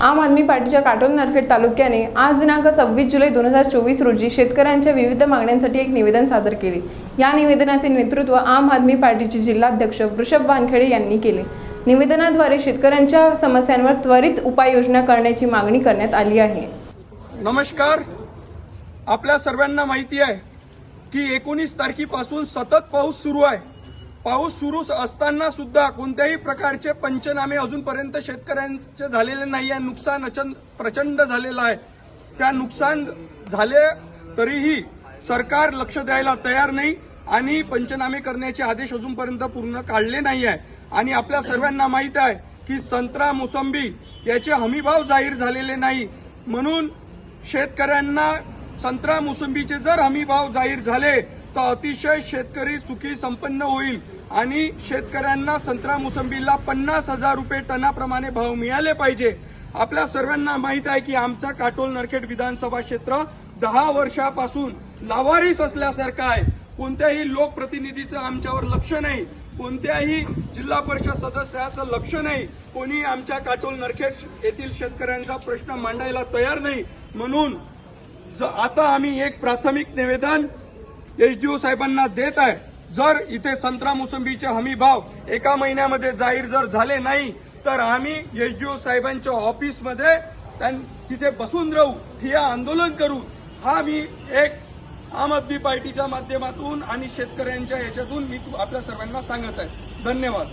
आम आदमी पार्टीच्या काटोल नरखेड तालुक्याने आज दिनांक सव्वीस जुलै दोन हजार चोवीस रोजी शेतकऱ्यांच्या विविध मागण्यांसाठी एक निवेदन सादर केले. या निवेदनाचे नेतृत्व आम आदमी पार्टीचे जिल्हाध्यक्ष वृषभ वानखेडे यांनी केले. निवेदनाद्वारे शेतकऱ्यांच्या समस्यांवर त्वरित उपाययोजना करण्याची मागणी करण्यात आली आहे. नमस्कार. आपल्या सर्वांना माहिती आहे की एकोणीस तारखेपासून सतत पाऊस सुरू आहे. पाऊस सुरू असताना सुद्धा कोणत्याही प्रकारचे पंचनामे अजूनपर्यंत शेतकऱ्यांचे झालेले नाही आहे नुकसान अचंद प्रचंड झालेलं आहे. त्या नुकसान झाले तरीही सरकार लक्ष द्यायला तयार नाही आणि पंचनामे करण्याचे आदेश अजूनपर्यंत पूर्ण काढले नाही आहे आणि आपल्या सर्वांना माहीत आहे की संत्रा मोसंबी याचे हमीभाव जाहीर झालेले नाही. म्हणून शेतकऱ्यांना संत्रा मोसंबीचे जर हमीभाव जाहीर झाले तर अतिशय शेतकरी सुखी संपन्न होईल. आणि शेतकऱ्यांना संत्रा मोसंबीला पन्नास हजार रुपये टनाप्रमाणे भाव मिळाले पाहिजे. आपल्या सर्वांना माहीत आहे की आमचा काटोल नरखेड विधानसभा क्षेत्र दहा वर्षापासून लावारीस असल्यासारखं आहे. कोणत्याही लोकप्रतिनिधीचं आमच्यावर लक्ष नाही. कोणत्याही जिल्हा परिषद सदस्याचं लक्ष नाही. कोणी आमच्या काटोल नरखेड येथील शेतकऱ्यांचा प्रश्न मांडायला तयार नाही. म्हणून ज- आता आम्ही एक प्राथमिक निवेदन एचडीओ साहेबांना देत आहे. जर इथे संत्रा मोसंबीचे हमी भाव एका महिन्यामध्ये जाहीर जर झाले नाही तर आम्ही एचडीओ साहेबांच्या ऑफिसमध्ये त्यां- तिथे बसून राहू ठिया आंदोलन करू. हा मी एक आम आदमी पार्टीच्या माध्यमातून आणि शेतकऱ्यांच्या याच्यातून मी आपल्या सर्वांना सांगत आहे. धन्यवाद.